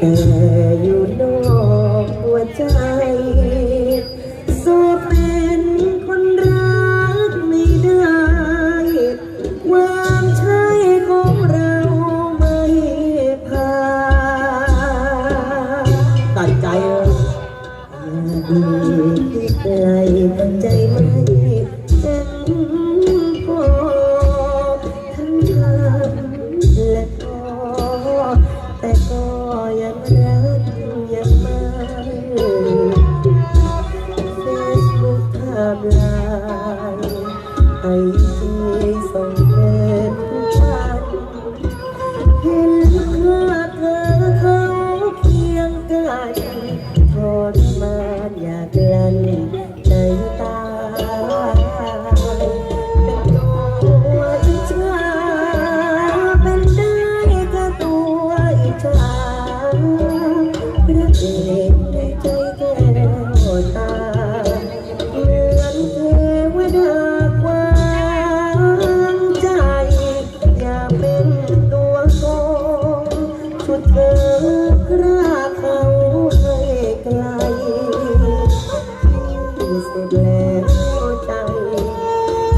แไอจีส่งเพลง ที่สุดแล้วใจ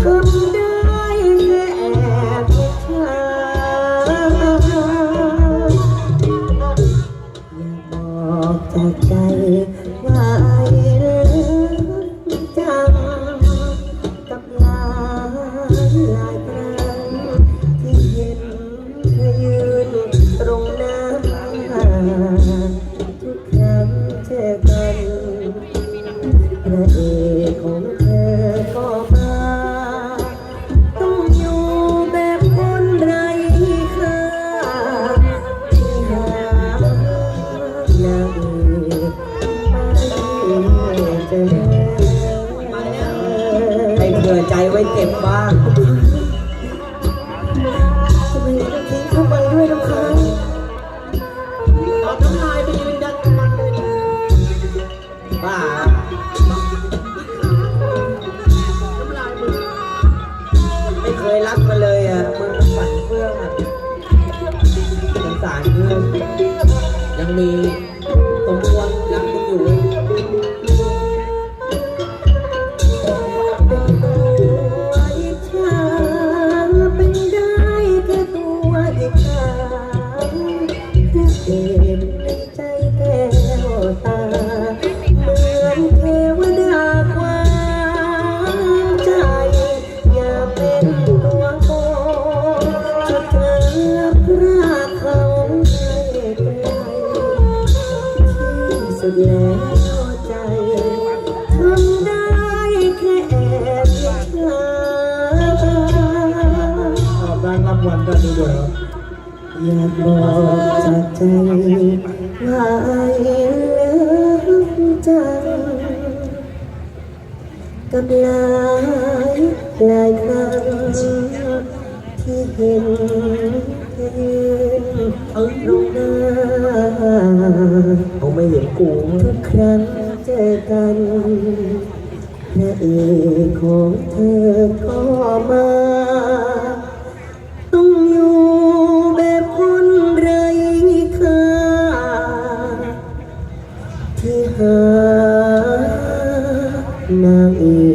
ทำได้แค่แอบอิจฉาอย่าบอกจากใจว่าไอ้เลิฟจังกับลาหลายครั้งที่เห็นเธอยืนตรงหน้า เก็บบ้างทำไมต้องทิ้งเข้าไปด้วยน้ำค้างเอาน้ำลายไปยืนดังมันเลยบ้าน้ำลายมึงไม่เคยรักมาเลยอะมึงฝันเพื่องอะสงสารเพื่อนยังมี สุดแล้วใจทำได้แค่แอบอิจฉาชอบได้รับวันกันด้วยเหรออยากบอกจากใจว่าไอ้เลิฟจังกับหลายหลายครั้ง ที่เห็นเอยืนเอาลงหน้าเขาไม่เห็นกูทุกครั้งเจอกันพระเอกของเธอก็มาต้องอยู่แบบคนไร้ค่าที่หานางเอก